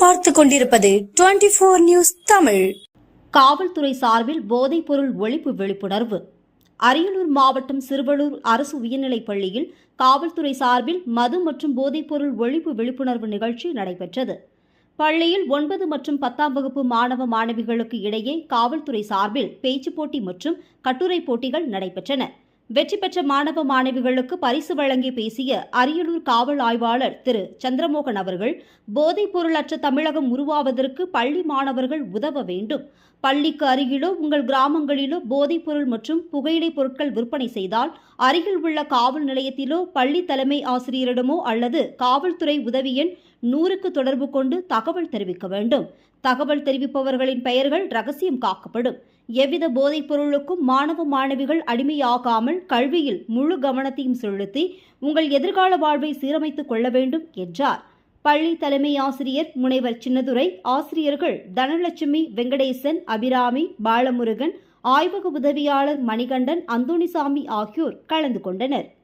பார்த்து கொண்டிருப்பது twenty four news Tamil. காவல்துறை சார்பில் போதைப்பொருள் ஒழிப்பு விழிப்புணர்வு. அரியலூர் மாவட்டம் சிறுவலூர் அரசு உயர்நிலைப் பள்ளியில் காவல்துறை சார்பில் மது மற்றும் போதைப்பொருள் ஒழிப்பு விழிப்புணர்வு நிகழ்ச்சி நடைபெற்றது. பள்ளியில் ஒன்பது மற்றும் பத்தாம் வகுப்பு மாணவ மாணவிகளுக்கு இடையே காவல்துறை சார்பில் பேச்சுப் போட்டி மற்றும் கட்டுரை போட்டிகள் நடைபெற்றன. வெற்றி பெற்ற மாணவ மாணவிகளுக்கு பரிசு வழங்கி பேசிய அரியலூர் காவல் ஆய்வாளர் திரு. சந்திரமோகன் அவர்கள் போதைப் பொருளற்ற தமிழகம் உருவாவதற்கு பள்ளி மாணவர்கள் உதவ வேண்டும். பள்ளிக்கு அருகிலோ உங்கள் கிராமங்களிலோ போதைப் பொருள் மற்றும் புகையிலை பொருட்கள் விற்பனை செய்தால் அருகில் உள்ள காவல் நிலையத்திலோ பள்ளி தலைமை ஆசிரியரிடமோ அல்லது காவல்துறை உதவி எண் நூறுக்கு தொடர்பு கொண்டு தகவல் தெரிவிக்க வேண்டும். தகவல் தெரிவிப்பவர்களின் பெயர்கள் ரகசியம் காக்கப்படும். எவ்வித போதைப் பொருளுக்கும் மாணவ மாணவிகள் அடிமையாகாமல் கல்வியில் முழு கவனத்தையும் செலுத்தி உங்கள் எதிர்கால வாழ்வை சீரமைத்துக் கொள்ள வேண்டும் என்றார். பள்ளி தலைமை ஆசிரியர் முனைவர் சின்னதுரை ஆசிரியர்கள் தனலட்சுமி வெங்கடேசன் அபிராமி பாலமுருகன் ஆய்வக உதவியாளர் மணிகண்டன் அந்தோணிசாமி ஆகியோர் கலந்து கொண்டனர்.